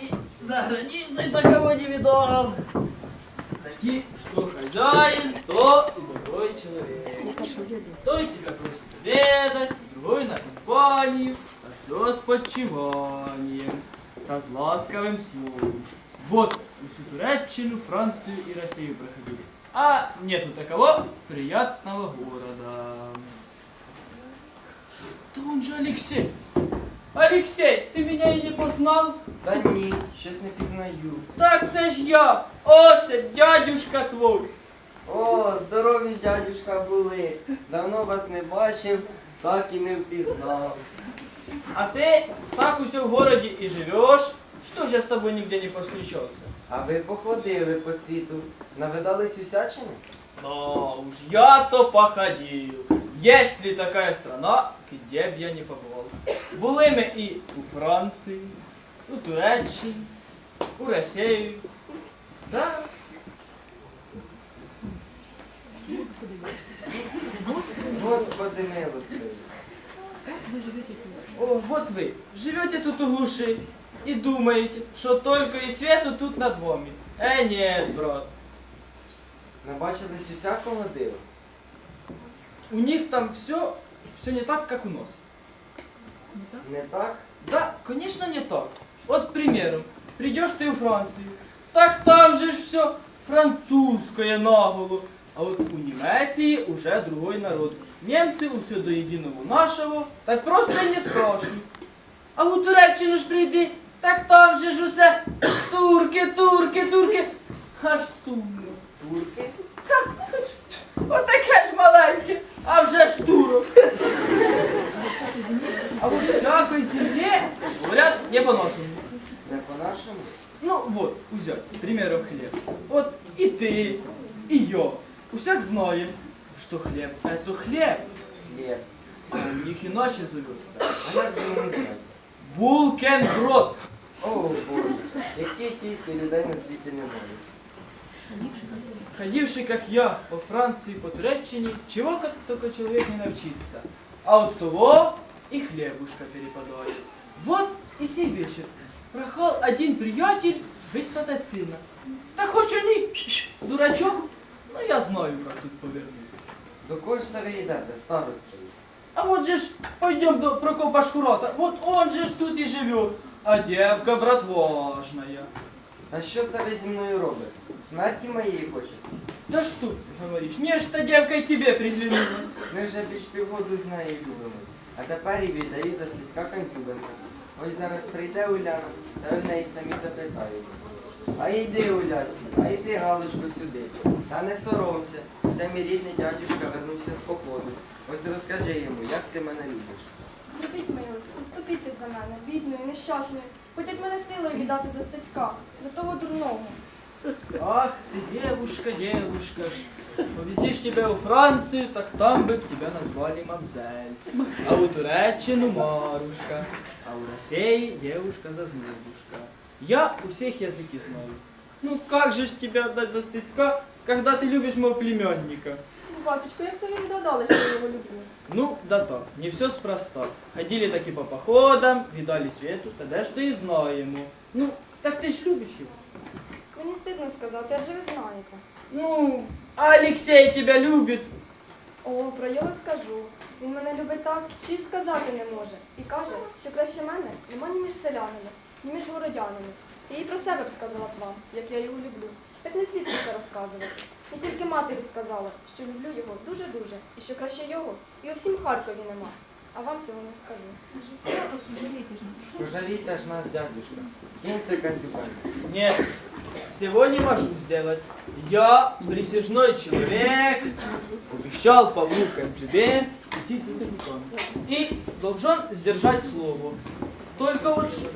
И за границей такого не видал. Такие, что хозяин, то и другой человек. Той тебя просит обедать, другой на компанию, а все с подчеванием, та с ласковым словом. Вот всю Туреччину, Францию и Россию проходили. А нету такого приятного города. Да он же Алексей. Алексей, ты меня и не познал? Та ні, щось не пізнаю. Так це ж я, Осип, дядюшка твой. О, здорові ж дядюшка були. Давно вас не бачив, так і не впізнав. А ты так усе в городе и живешь, что же я с тобой нигде не повстречался? А ви походили по світу, навидались усячини? Но уж я-то походил. Есть ли такая страна, где б я не побывал? Були ми і у Франції, у Туреччині, у Росії. Да. Господи милостивий. О, вот вы, живете тут у глуши и думаете, что только и свету тут над вами. Э, нет, брат. Набачились усякого дива. У них там все, все не так, как у нас. Не так? Да, конечно, не так. Вот, к примеру, придешь ты в Францию, так там же ж все французское наголо. А вот у Немеции уже другой народ. Немцы у все до единого нашего, так просто и не спрашивают. А у Туреччину ж прийди, так там же ж усе турки, турки, турки. Аж сумно. усяк знаем, что хлеб – это хлеб, Хліб. а у них иначе зовется. А як же він називається? Булкенброд. О, Боже, які тільки людей на світі немає. Ходивший, как я, по Франции, по Туреччине, чего как только человек не научится. А от того и хлебушка перепадает. Вот и сей вечер прохал один приятель высватать сына. Так хоть он и дурачок, но я знаю, как тут повернуть. До кого ж це ви йдете, старостою? А вот же ж пойдем до Прокопа Шкурата. Вот он же ж тут и живет. А девка, брат, важная. А що це ви зі мною робите? Смерті моєї хочете? Да что ты говоришь? Нечто девка и тебе приглянулась. Ми вже більш півгоду з нею любимо. А тепер і віддаю за слізька канцюбенка. Ось зараз прийде Уляна, та в неї самі запитають. А йди, Улясю, а йди, Галочко, сюди. Та не соромся. Це мій рідний дядюшка вернувся з походу. Ось розкажи йому, як ти мене любиш. Зробіть милость, уступіть за мене, бідною, нещасною. Хотять мене силою віддати за стецька, за того дурного. Ах ты, девушка, девушка ж. Повезишь тебя у Францию, так там бы тебя назвали мамзель. А у Туреччину Марушка. А у России девушка Зазнобушка. Я у всех языки знаю. Ну как же ж тебя отдать за стыцка, когда ты любишь моего племянника? Батечко, як це ви відгадали, що я його люблю? Ну, да так, не все спроста. Ходили таки по походам, видали свету, тогда что и знаем. Ну, так ты ж любишь его. Мені стидно сказати, адже ви знаєте. Ну, а Алексей тебя любит. О, про його скажу. Він мене любить так, що й сказати не може. І каже, що краще мене нема ні між селянами, ні Між городянами. Я і про себе б сказала б вам, як я його люблю. Так не слід це розказувати. Не тільки матері сказала, що люблю його дуже-дуже, і що краще його, і у всім Харкові нема. А вам цього не скажу. Пожалійте ж нас, дядюшка. Киньте канцюбенка. Нет, всего не могу сделать. Я присяжной человек, обещал Павлу тебе идти за капитаном. И должен сдержать слово. Только вот что,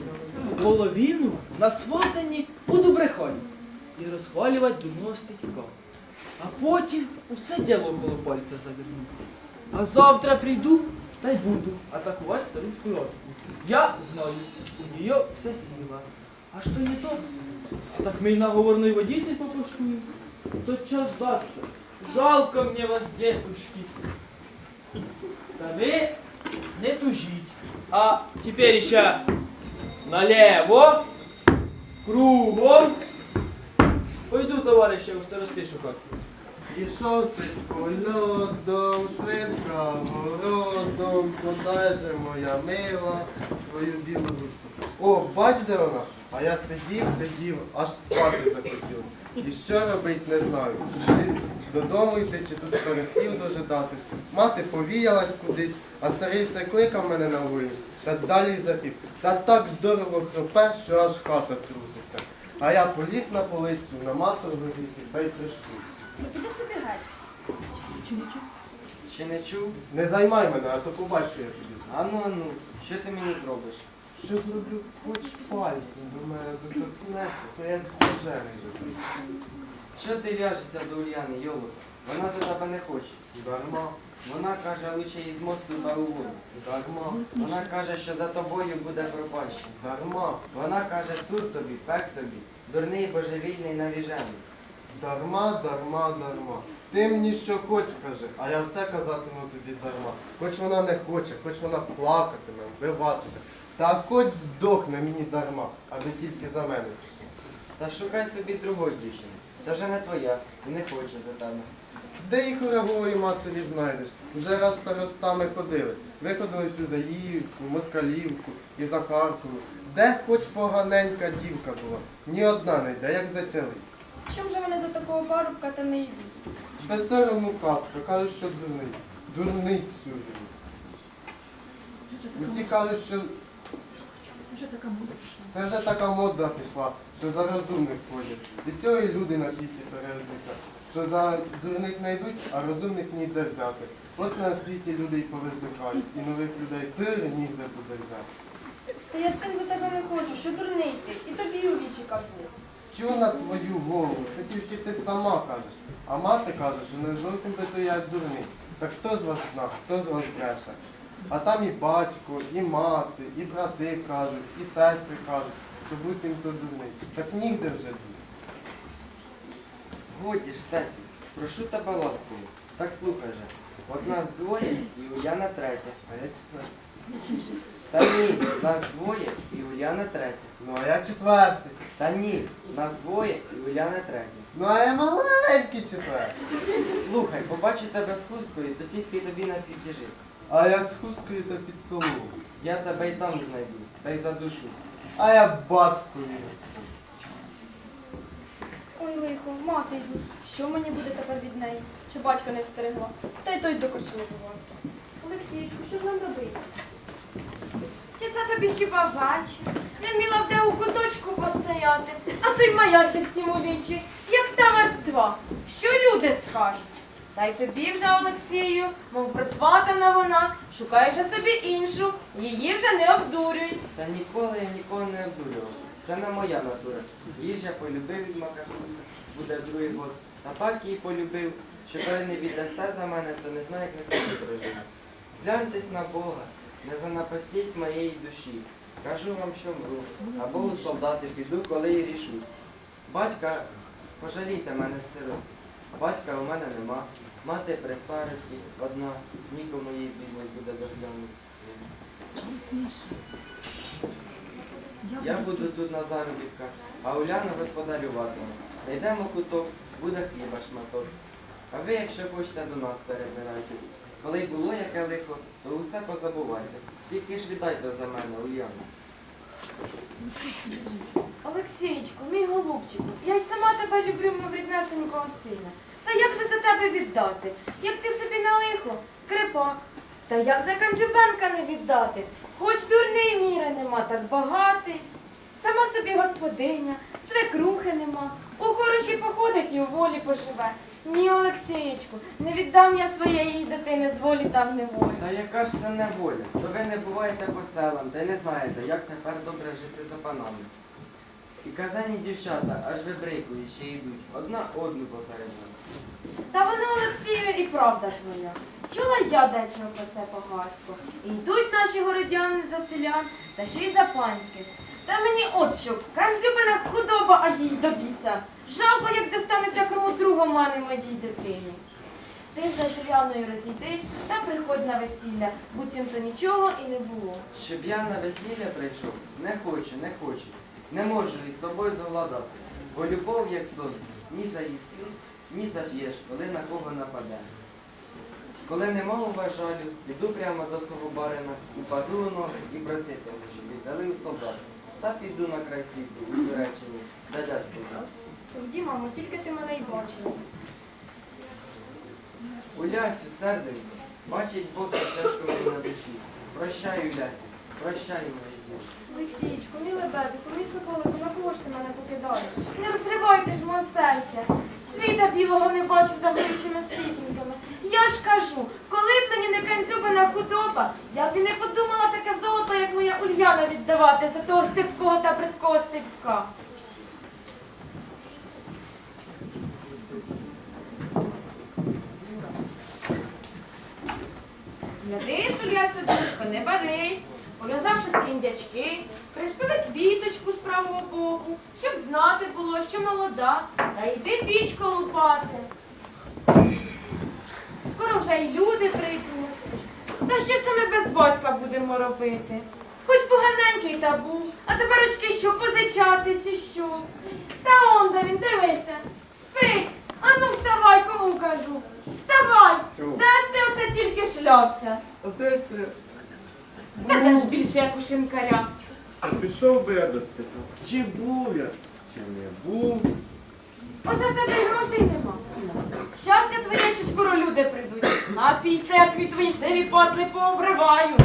половину на сватанні буду брехати і розхвалювати дурного стецька. А потім усе діло коло пальця заверну. А завтра прийду та й буду атакувати старушку Радку. Я знаю, у нее вся сила. А что не то? Так мы и наговорный водитель попуштуем. Тот час сдаться. Жалко мне вас, дедушки. Да вы не тужить. А теперь еще налево Кругом. Пойду, товарище, у старости шукати. Ішов стецько льодом, свинка городом, подальше моя мила свою білу ручку. О, бач, де вона? А я сидів, сидів, аж спати захотів. І що робить, не знаю. Чи додому йти, чи тут старостів дожидатись. Мати повіялась кудись, а старий все кликав мене на вулиці. Та далі запів. Та так здорово хропе, що аж хата труситься. А я поліз на полицю, намацав горіхи та й прийшов. Ну піди собі геть. Ще не чув? Не займай мене, а то побач, що я тобі. Ану, ану, що ти мені зробиш? Що зроблю хоч пальцем до мене доторкнеться, то як скажений зроблю. Що ти в'яжешся до Ульяни, Йолота? Вона за тебе не хоче. Дарма, Вона каже, лучше із мосту та у воду. дарма, Вона каже, що за тобою буде пропаще. дарма, Вона каже, цур тобі, пек тобі, дурний божевільний навіжений. дарма, дарма, дарма. Ти мені що хоч кажи, а я все казатиму тобі дарма. Хоч вона не хоче, хоч вона плакатиме, вбиватися. Та хоч здохне мені дарма, аби тільки за мене пішла. Та шукай собі другої дівчини. Це вже не твоя і не хоче за тебе. Де їх урагової матері знайдеш? Вже раз старостами ходили. Виходили всю Заївку, Москалівку і Захаркову. Де хоч поганенька дівка була, ні одна не йде, як затялись. Чим же вони за такого парубка та не йдуть? Безсоромну казку, кажуть, що дурний. Дурницю. Усі кажуть, що це вже така мода пішла, що за розумних ходять. Від цього і люди на світі перейдуться. Що за дурних не йдуть, а розумних ніде взяти. От на світі люди й повиздихають, і нових людей тир ніде буде взяти. Та я ж тим за тебе не хочу, що дурний ти, і тобі у вічі кажу. Тю на твою голову, це тільки ти сама кажеш. А мати каже, що не зовсім би то я дурний. Так хто з вас знав, хто з вас бреше? А там і батько, і мати, і брати кажуть, і сестри кажуть, що будь їм то дурний. Так нігде вже діти. Годі ж, стецю, прошу тебе ласкою. Так слухай же. От нас двоє і Уляна третя. А я четвертий. Та ні, нас двоє і Уляна третя. Ну а я четвертий. Та ні, нас двоє і Уляна третя. Ну а я маленький четвертий. Слухай, побачу тебе з хусткою, то тільки тобі на світі жити. А я з хусткою та під солому. Я тебе й там знайду, та й задушу. А я батькові розповім. Ой, лихо, мати йдуть. Що мені буде тепер від неї? Що батька не встерегла? Та й той до корчми бувався. Олексійчку, що ж нам робити? Чи це тобі хіба бачу? Не вміла б де у куточку постояти, а той маячив всім у вічі, як та верства. Що люди скажуть? Та й тобі вже, Олексію, мов присватана вона, шукай вже собі іншу, її вже не обдурюй. Та ніколи я нікого не обдурював. Це не моя натура. Я полюбив від Макахуса, буде другий год. А так її полюбив, що коли не віддасте за мене, то не знаю, як на світі проживе. Згляньтесь на Бога, не занапасіть моєї душі. Кажу вам, що мру, а Богу солдати піду, коли і рішусь. Батька, пожалійте мене сирот. Батька у мене нема. Мати при старості одна, нікому їй бідний буде доглянути. Я буду тут на заробітках, а Уляна господарюватиме. Зайдемо куток, буде хліба шматок. А ви, якщо хочете, до нас перебирайтесь. Коли було яке лихо, то усе позабувайте. Тільки ж віддайте за мене, Уляну. Олексійчику, мій голубчику, я й сама тебе люблю, мов ріднесенького сина. Та як же тебе віддати? Як ти собі на лихо, крепак. Та як за Кандзюбенка не віддати? Хоч дурний міри нема, так багатий. Сама собі господиня, свекрухи нема. У хороші походить і у волі поживе. Ні, Олексієчку, не віддам я своєї дитини з волі там неволі. Та яка ж це неволя? То ви не буваєте по селам, та й не знаєте, як тепер добре жити за панами. І казані дівчата аж вибрикують, ще йдуть, одна одну поперед мене. Та воно, Олексію, і правда твоя. Чула я дечого про це погасько. І йдуть наші городяни за селян, та ще й за панських. Та мені от що, Камзюбина худоба, а їй до біса. Жалко, як достанеться кому другу мани моїй дитині. Ти вже з Уляною розійдись та приходь на весілля, буцімто нічого і не було. Щоб я на весілля прийшов, не хочу, не хочу. Не можу із собою завладати, бо любов, як сон, ні за заїси, ні зап'єш, коли на кого нападе. Коли нема жалю, йду прямо до свого барина, упаду у ноги і проситиму, щоб віддали у солдата. Та піду на край світу, у Туреччині, да дядько. Тоді, мамо, тільки ти мене й бачила. Улясю, серденько, бачить Бог, тяжко мені на душі. Прощай, Улясю, прощай, моє зір. Олексійчику, мій лебедику, мій соколику, на кого ж ти мене покидаєш? Не розривайте ж мого серця. Світа білого не бачу за горючими слізінками. Я ж кажу, коли б мені не канцюбина худоба, я б і не подумала таке золото, як моя Ульяна віддавати за того стидкого та бридкого стицька. Глядиш, Улья Собчушко, не барись, пов'язавши скіндячки, пришпили квіточку з правого боку, щоб знати було, що молода, та йди пічку лупати. Скоро вже й люди прийдуть. Та що ж це ми без батька будемо робити? Хоч поганенький та був, а тепер очки що позичати чи що? Та он де він, дивися, спить. Ану вставай, кому кажу. Вставай! Де ти оце тільки шлявся? А де ти? Та ти ж більше як у шинкаря. А пішов би я без питав. Чи був я, чи не був? Оце в тебе й грошей нема. Щастя твоє, що скоро люди прийдуть. А після твої сиві патли пообриваю.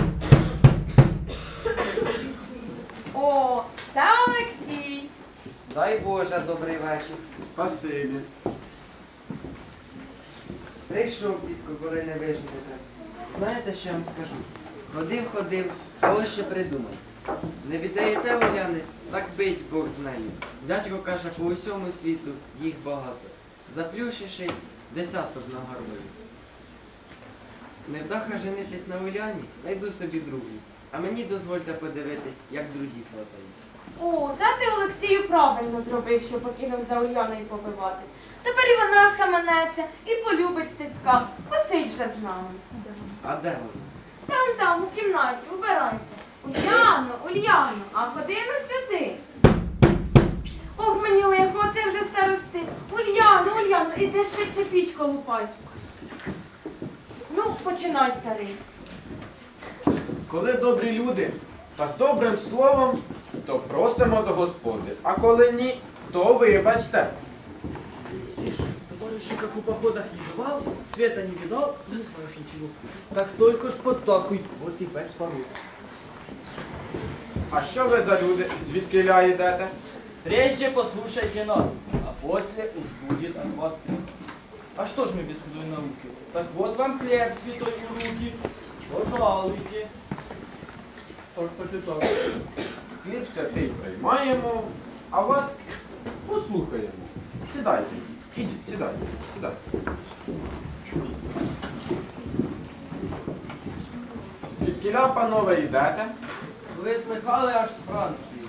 О, це Олексій. Дай Боже, добрий вечір. Спасибі. Прийшов, тітко, коли не вижнете. Знаєте, що я вам скажу? Ходив, ходив, а ось що придумав. Не віддаєте Оляни, так бить Бог з нею. Дядько каже, по усьому світу їх багато. Заплющившись, десяток на горбові. Не вдаха женитись на Уляні, найду собі другу. А мені дозвольте подивитись, як другі сватаються. О, це ти Олексію правильно зробив, що покинув за Ульяною побиватись. Тепер і вона схаменеться і полюбить стецька. Посидь же з нами. А де вона? Там, там, у кімнаті, убирайся. Ульяно, Ульяно, а ходи на сюди. Ох, мені лихо, це вже старости. Ульяно, Ульяно, іди швидше пічку лупай. Ну, починай, старий. Коли добрі люди та з добрим словом, то просимо до Господи. А коли ні, то вибачте. Товарищ, как у походах не бывал, света не видал, не знаешь ничего. Так только ж подтакуй, вот и без порог. А що ви за люди? Звідки ля йдете? Прежде послушайте нас, а после уж будет от вас плохо. А что ж мы без худой науки? Так вот вам хлеб святой в руки. Пожалуйте. Хліб святий приймаємо, а вас послухаємо. Сідайте. Ідіть, сідайте, сідайте. Звідкіля, панове, йдете? Ви слыхали аж з Франції.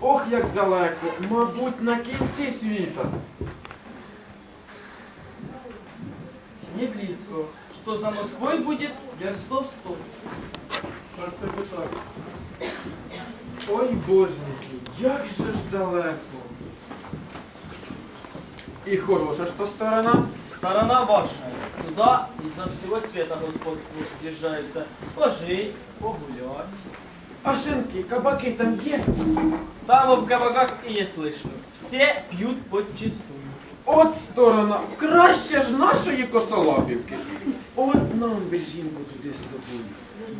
Ох, як далеко, мабуть, на кінці світа. Не близко. Что за Москвой будет верстов сто. І так. Ой, боженьки, як же ж далеко. І хороша ж то сторона. Сторона ваша. Туда изо всего света господство съезжается. Пожить, погулять. А шинки, кабаки там є. Там в кабаках и не слышно. Все пьют подчистую. От сторона, краще ж нашої косолапівки. От нам би жінку туди з тобою.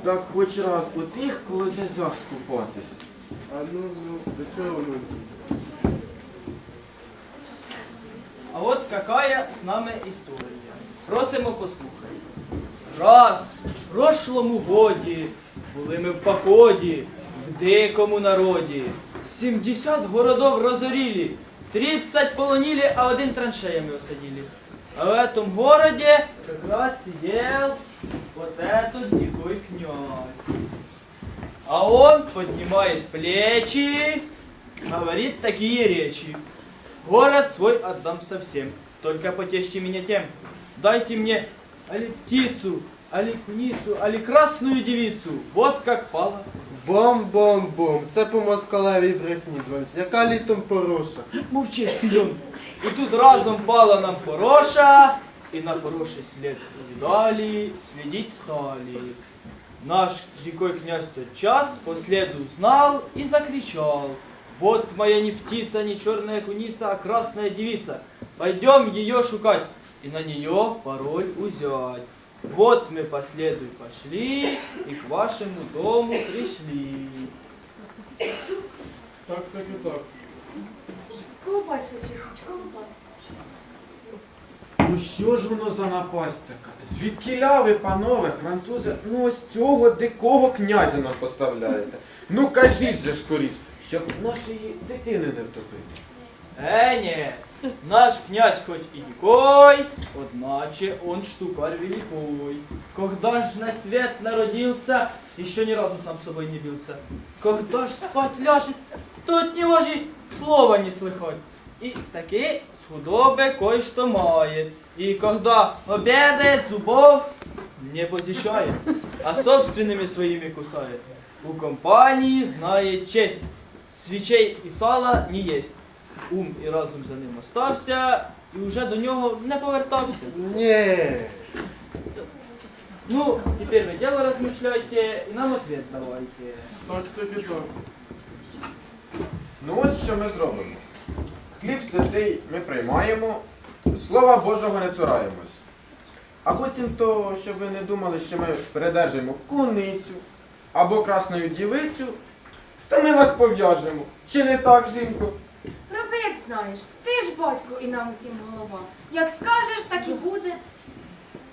Так хоч раз у тих колодязях скупатись. А ну, ну, до чого ну? А вот какая с нами історія. Просимо послухати. Раз в прошлому годі були ми в поході, в дикому народі. 70 городов разорили, 30 полонили, а один траншеями осадили. А в этом городе как раз сидел вот этот дикой князь. А он поднимает плечи, говорит такие речи. Город свой отдам совсем, только потешьте меня тем. Дайте мне али птицу, али куницу, али красную девицу. Вот как пала. Бом-бом-бом. Це по москалевій брехні дзвонить. Яка літом пороша? Мовчи, шпион. И тут разом пала нам пороша, и на пороший след увидали, следить стали. Наш дикой князь тот час по следу узнал и закричал. Вот моя не птица, не черная куница, а красная девица. Пойдем ее шукать и на нее пароль узять. Вот мы по следу пошли, и к вашему дому пришли. Так, так і так. Колупай, швидше, колупай. Ну що ж воно за напасть така? Звідкіля ви, панове, французи, ну ось цього дикого князя нам поставляєте. Ну кажіть же скоріш, щоб нашої дитини не втопити. Э, нет, наш князь хоть и дикой, одначе он штукарь великой. Когда ж на свет народился, еще ни разу сам собой не бился. Когда ж спать ляжет, то от него же слова не слыхать. И таки с худобы кое-что мает. И когда обедает, зубов не посещает, а собственными своими кусает. У компании знает честь, свечей и сала не есть. Ум і разум за ним остався, і вже до нього не повертався. Ні. Ну, тепер ви діло розмишляйте і нам ответ давайте. Ну ось що ми зробимо. Хліб святий ми приймаємо, слова Божого не цураємось. А потім то, щоб ви не думали, що ми передержимо куницю або красну дівицю, то ми вас пов'яжемо. Чи не так, жінко? Знаєш. Ти ж батько і нам усім голова. Як скажеш, так і буде.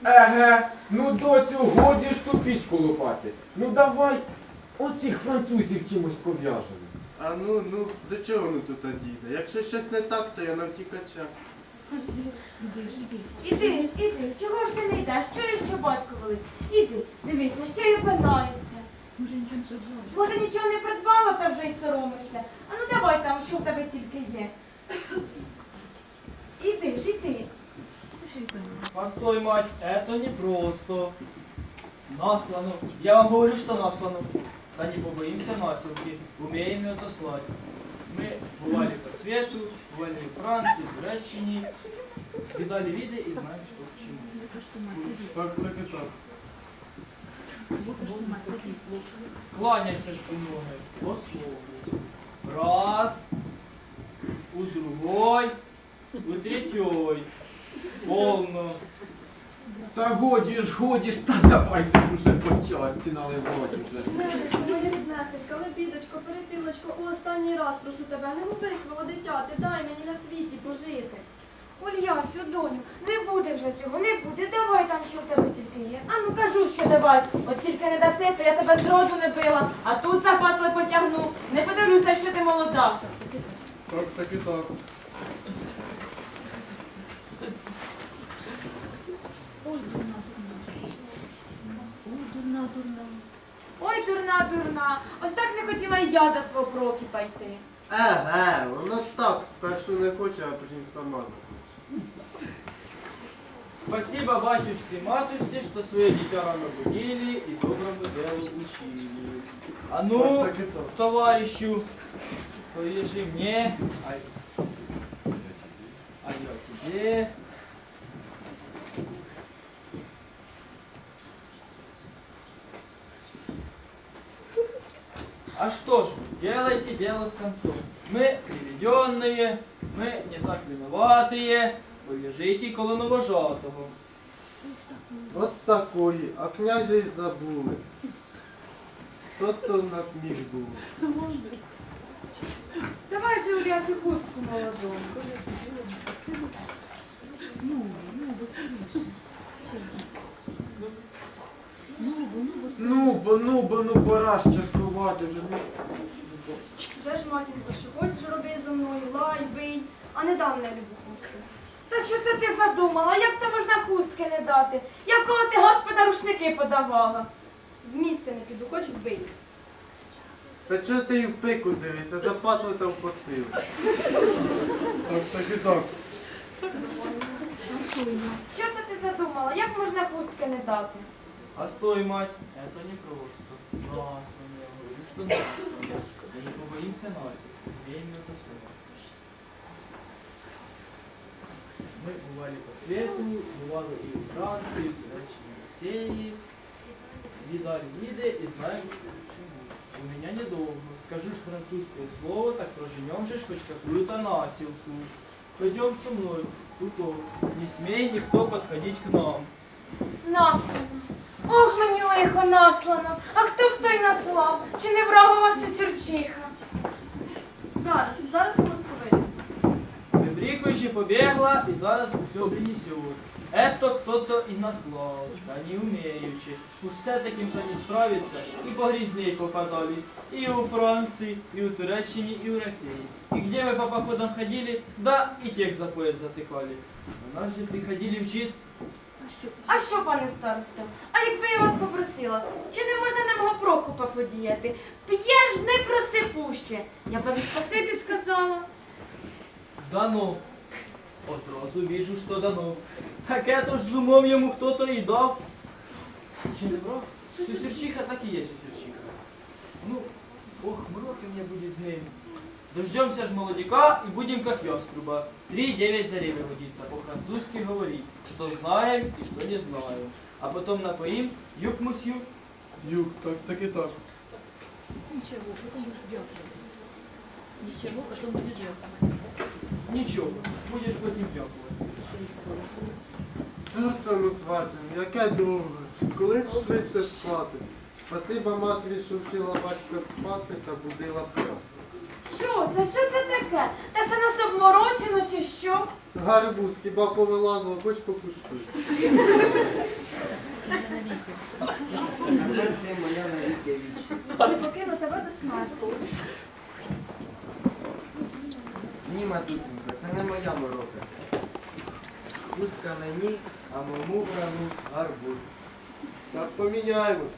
Еге, ну доцю, годі ж ту пічку лупати. Ну давай оцих французів чимось пов'яжемо. А ну, ну, до чого воно тут дійде? Якщо щось не так, то я на втікача. Іди ж, іди, чого ж ти не йдеш? Чуєш, що батько велить? Іди, дивися, ще й опинається. Може нічого не придбала та вже й соромишся. Постой, мать, это не просто. Наслану. Я вам говорю, что наслану. Да не побоимся масловки, умеем ее отослать. Мы бывали по свету, бывали в Франции, в Туреччине, видали виды и знаем, что к чему. Так, так і так. Кланяйся ж у ноги по слову. Раз, у другой, у третьой. Полно. Та годі ж, годі ж, та давайте ж уже почати наливати вже. Нелечко, моя ріднесенька, лебідочко, перепілочко, у останній раз прошу тебе, не губи свого дитяти, дай мені на світі пожити. Ульясю, доню, не буде вже цього, не буде. Давай там, що в тебе тільки є. А ну кажу, що давай. От тільки не даси, то я тебе зроду не била, а тут запасли потягну. Не подивлюся, що ти молода. Так, так і так. Ой, дурна, дурна. Ось так не хотіла і я за свого прокіпа йти. Еге, воно так, спершу не хоче, а потім сама захоче. Спасибо батюшке и матушке, что свое дитя рано будили и доброму делу учили. А ну, товарищу, повяжи мне, а, а я тебе. А что ж, делайте дело с концом. Мы приведенные, мы не так виноватые, повяжите коло новожатого. От такої, а князя й забули. Що то в нас міг було? Давай же Улясю хустку молоду. Ну, бо, ну, бо, ну, пора ж частувати вже. Ну. Вже ж, матінко, що хочеш роби зо мною, лай, бий, а не дам не любу хустку. Та що це ти задумала? Як то можна хустки не дати? Якого ти господа рушники подавала? З місця не піду, хоч вбий. Та чого ти й в пику дивишся, запатли та впотив. Так, так і так. Що це ти задумала? Як можна хустки не дати? А стой, мать, это не просто. Нас, я говорю, что нас. Да не побоимся нас. Имеем это слово. Мы бывали по свету, бывали и в Франции, и в России. Видали виды и знаем, чему. У меня недолго. Скажешь французское слово, так проженем же хоть какую-то населку. Пойдем со мной, туток. Не смей никто подходить к нам. Наслано. Ох, мені лихо наслано. А хто б той наслав? Чи не врагова сюсюрчиха? Зараз, зараз воно сповиниться. Выбрикующий побегла и зараз все принесет. Это кто-то и наслал, да не умеючи. Уж все таким-то не справится, и погрязней попадались. И у Франции, и у Туреччине, и у России. И где мы по походам ходили, да и тех за пояс затыкали. У нас же приходили учиться. А що, пане старосто? А якби я вас попросила, чи не можна нам Прокопа подіяти? П'єш, не проси пуще. Я вам спасибі сказала. Дано. Одразу вижу, что дано. Так это ж з умом ему кто-то и дал. Чи не брав? Сюсюрчиха так и есть сюсюрчиха. Ну, ох, мороки мне будет с ним. Дождемся ж молодика и будем как яструба. Три-девять зарей выводить, а по-французски говорить, что знаем и что не знаем. А потом напоим юг-мусью. Юг, так, так і так. Ничего, будешь потім дякувати. Серце ми сватим, яке довго, чи коли б швидше спати. Спасибо матері, що вчила батька спати та будила прясно. Що це? Що це таке? Та це нас обморочено чи що? Гарбуз, хіба повилазило, хоч покуштуй. Тепер ти моя навіки вічна. Не покину тебе до смерті. Ні, матусенько, це не моя морока. Пустка мені, а моєму врагу гарбуз. Так поміняємось.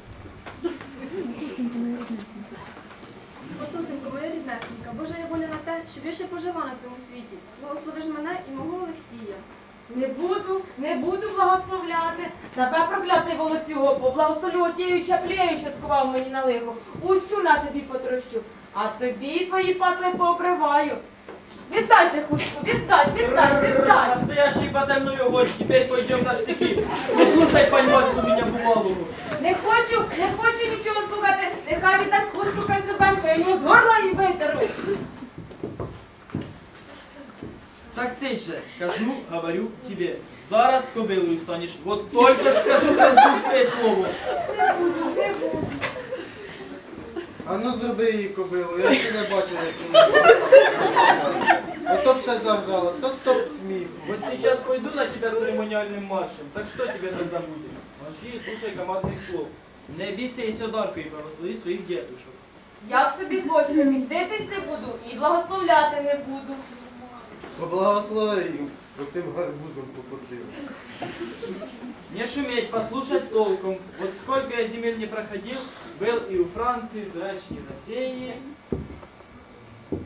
Матусенько, моя ріднесенька, Боже, я воля на те, щоб я ще пожила на цьому світі. Благослови ж мене і мого Олексія. Не буду, не буду благословляти. Тебе проклятий волоцюго, поблагословлю отією чаплею, що сховав мені на лихо. Усю на тобі потрощу, а тобі твої патли пообриваю. Віддай же хустку, віддай, віддай, віддай. Настоящий потемной огонь, теперь пойдем на штыки. Ну слушай, пальматку меня бывалую. Не хочу, не хочу нічого слухати. Нехай віддасть хустку канцюбенку, я йому з горла і витеру. Так цей же, кажу, говорю тебе, зараз кобилою станешь. Вот только скажу французское слово. Не буду, не буду. А ну зроби її кобилу, я ще не бачив, як вона. Ото б ще завжала, то то б сміх. Вот сейчас пойду на тебя церемониальным маршем. Так что тебе тогда будет? Молчи и слушай командных слов. Не бейся и сёдарку и благослови своих дедушек. Як собі хочете, міситись не буду і благословляти не буду. Поблагослови оцим гарбузом попотив. Не шуметь, послушать толком. Вот сколько я земель не проходил, был и у Франции, в Туреччине, в России.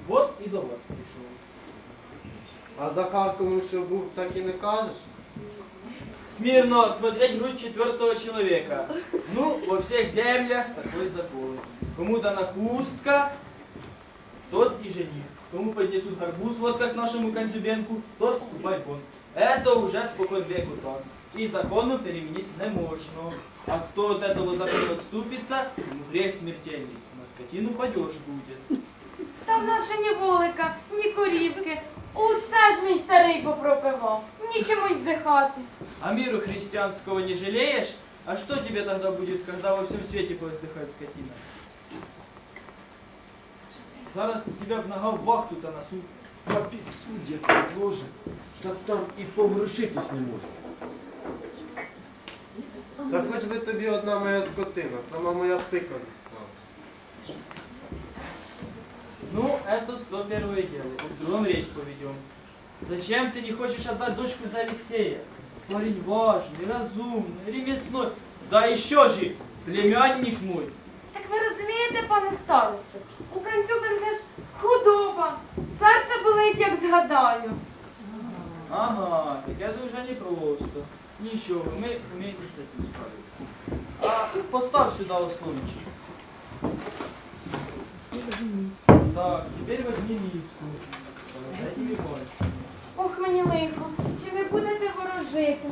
Вот и до вас пришел. А за Харковом, що був, так і не кажеш? Смирно смотреть грудь четвертого человека. Ну, во всех землях такой закон. Кому дана хустка, тот и жених. Кому поднесут арбуз, вот как нашему Конзюбенку, тот вступай вон. Это уже спокон веку так. И закону переменить не можно. А кто от этого закона отступится, ему грех смертельный. На скотину падеж будет. Та в нас же ні волика, ні корівки. Усе ж мій старий попропивав. Нічому й здихати. А миру христианского не жалеешь? А что тебе тогда будет, когда во всем свете повздыхает скотина? Зараз тебя б нога в вахту-то носу. На підсуддя Боже, так там і поворушитись не можна. Та хоч би тобі одна моя скотина, сама моя пика зістала. Ну, это 101 дело. В другом речь поведем. Зачем ты не хочешь отдать дочку за Алексея? Парень важный, разумный, ремесной. Да еще же, племянник мой. Так ви розумієте, пане старосто, у Канцюбенка ж худоба. Серце болить, як згадаю. Ага, так это уже не просто. Ничего, мы умеем и с этим справиться. А постав сюда условичек. Так, теперь возьми миску. Положи телефон. Ох, мені лихо, чи ви будете ворожити?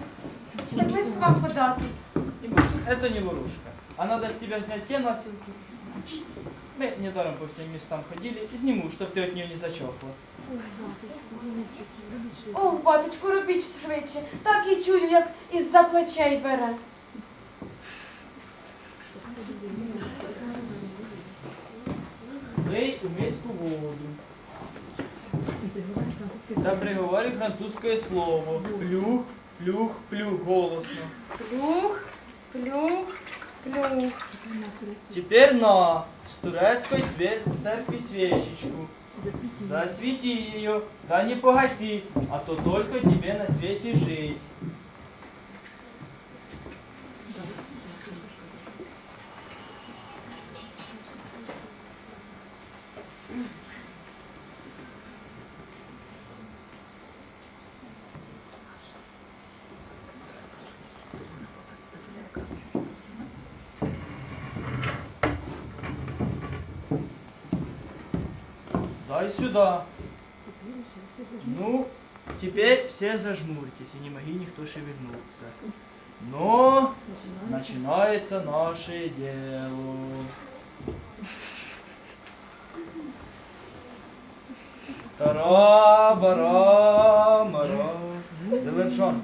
Так лист вам подати. Не бойся, это не ворожка. А надо с тебя снять те носилки. Мы недаром по всем местам ходили. Сниму, чтоб ты от нее не зачохла. Ох, батечку, робіть швидше. Так і чую, як із-за плечей бере. Лей у миску воду. Да приговори французское слово. Плюх, плюх, плюх, голосно. Плюх, плюх, плюх. Теперь на турецкой церкви свечечку. Засвети ее, да не погаси, а то только тебе на свете жить. Сюда. Ну, теперь все зажмурьтесь, и не моги никто шевельнуться. Но начинается наше дело. Тара, бара, мара. Деленшан.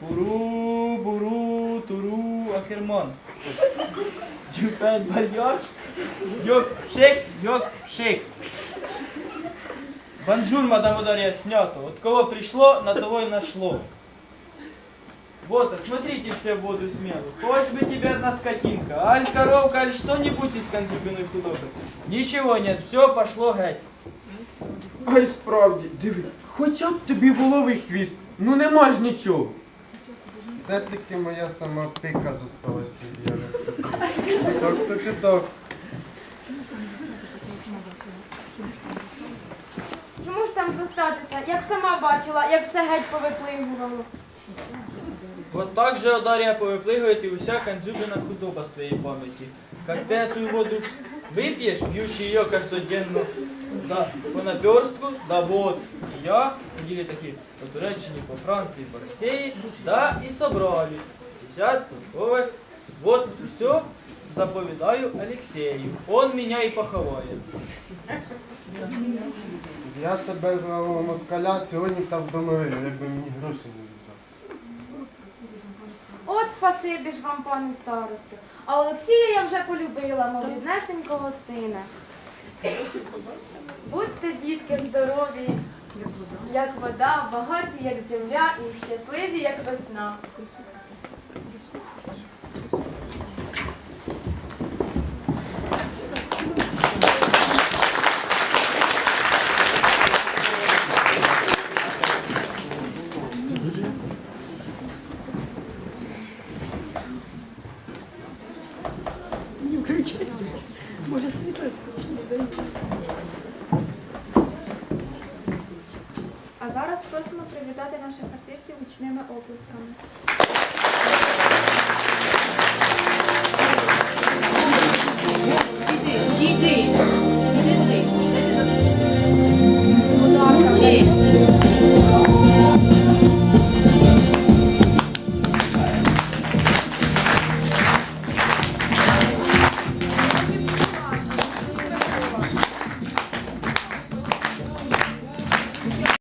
Куру, буру, туру, ахерман. Дюпет, бальяш. Йок, пшик, йок, пшик. Бонжур, мадам Ударья, снято. От кого пришло, на того и нашло. Вот, а смотрите все в воду смело. Хочешь бы тебе одна скотинка, аль коровка, аль что-нибудь из контюбиной худобы. Ничего нет, все пошло геть. Ай справді, диви, хоча б тобі головий хвіст, ну нема ж нічого. Все-таки моя сама пика зосталась тоді, я не скотив. Так, так і так. ж там зостатися? Як сама бачила, як все геть повиплигувало. Вот так же Одарья повыплыгивает и уся конзюбина худоба с твоей памяти. Как ты эту воду выпьешь, пьющий ее каждоденно, да, по наперстку, да вот, и я, ходили такие по Туреччине, по Франции, по России, да, и собрали. Взять, торговать. Вот все заповедаю Алексею. Он меня и поховает. Я тебе о, москаля сьогодні там вдомовив, якби мені гроші не віддав. От спасибі ж вам, пане старосте. А Олексія я вже полюбила, мов ріднесенького сина. Будьте, дітки, здорові, як вода, багаті, як земля, і щасливі, як весна.